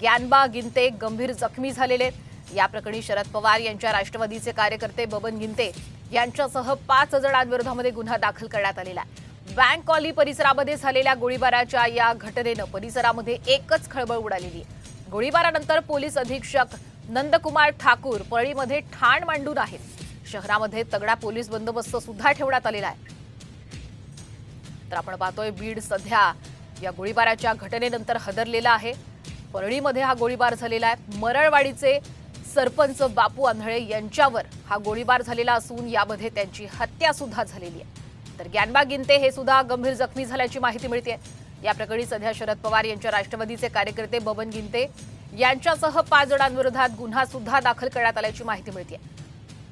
ग्यानबा गिंते गंभीर जखमी झालेले आहेत. या प्रकरणी शरद पवार यांच्या राष्ट्रवादीचे कार्यकर्ते बबन गिंते यांच्यासह पाच जणांविरोधामध्ये गुन्हा दाखल करण्यात आलेला आहे. बँक कॉली परिसरामध्ये झालेल्या गोळीबाराच्या या घटनेनं परिसरामध्ये एकच खळबळ उडालेली आहे. गोळीबारानंतर पोलीस अधीक्षक नंदकुमार ठाकूर पळीमध्ये ठाण मांडून आहेत. शहरामध्ये तगडा पोलीस बंदोबस्त सुद्धा ठेवण्यात आलेला आहे. तर आपण पाहतोय बीड सध्या या गोळीबाराच्या घटनेनंतर हदरलेला आहे. परळीमध्ये हा गोळीबार झालेला आहे. मरळवाडीचे सरपंच बापू आंधळे यांच्यावर हा गोळीबार झालेला असून यामध्ये त्यांची हत्या सुद्धा झालेली आहे. तर ग्यानबा गिंते हे सुद्धा गंभीर जखमी झाल्याची माहिती मिळते. या प्रकरणी सध्या शरद पवार यांच्या राष्ट्रवादीचे कार्यकर्ते बबन गिंते यांच्यासह पाच जणांविरोधात गुन्हा सुद्धा दाखल करण्यात आल्याची माहिती मिळते.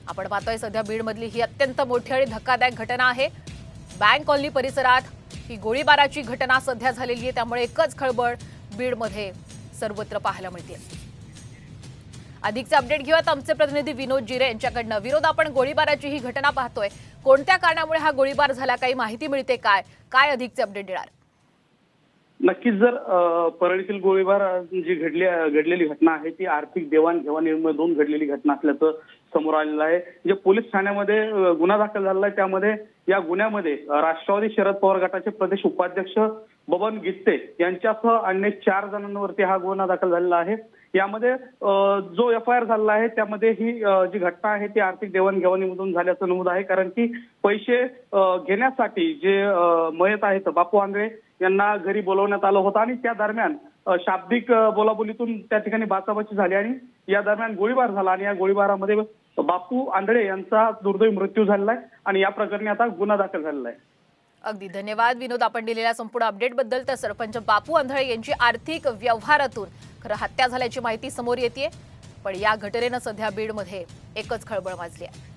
आपण पाहतोय सध्या बीडमधली ही अत्यंत मोठी आणि धक्कादायक घटना आहे. बँक कॉलनी परिसरात ही गोळीबाराची घटना सध्या झालेली आहे. त्यामुळे एकच खळबळ बीडमध्ये सर्वत्र पाहायला मिळतील अधिकचे अपडेट घेऊयात. आमचे प्रतिनिधी विनोद जिरे यांच्याकडनं. विरोध आपण गोळीबाराची ही घटना पाहतोय. कोणत्या कारणामुळे हा गोळीबार झाला? काही माहिती मिळते काय? काय अधिकचे अपडेट देणार? नक्कीच जर परळीतील गोळीबार जी घडली घडलेली घटना आहे ती आर्थिक देवाणघेवाणीमधून घडलेली घटना असल्याचं समोर आलेलं आहे. जे पोलीस ठाण्यामध्ये गुन्हा दाखल झालेला आहे त्यामध्ये या गुन्ह्यामध्ये राष्ट्रवादी शरद पवार गटाचे प्रदेश उपाध्यक्ष बबन गित्ते यांच्यासह अन्य चार जणांवरती हा गुन्हा दाखल झालेला आहे. यामध्ये जो एफ आय आर झालेला आहे त्यामध्ये ही जी घटना आहे ती आर्थिक देवाणघेवाणीमधून झाल्याचं नमूद आहे. कारण की पैसे घेण्यासाठी जे मयत आहेत बापू आंधळे यांना घरी बोलवण्यात आलं होतं आणि त्या दरम्यान शाब्दिक बोलाबोलीतून त्या ठिकाणी बाचाबाची झाली आणि या दरम्यान गोळीबार झाला आणि या गोळीबारामध्ये बापू आंधळे यांचा दुर्दैवी मृत्यू झालेला आहे आणि या प्रकरणी आता गुन्हा दाखल झालेला आहे. अगदी धन्यवाद. विनोद आपण दिलेल्या संपूर्ण अपडेटबद्दल तर सरपंच बापू आंधळे यांची आर्थिक व्यवहारातून खरं हत्या झाल्याची माहिती समोर येते पण या घटनेनं सध्या बीडमध्ये एकच खळबळ माजली आहे.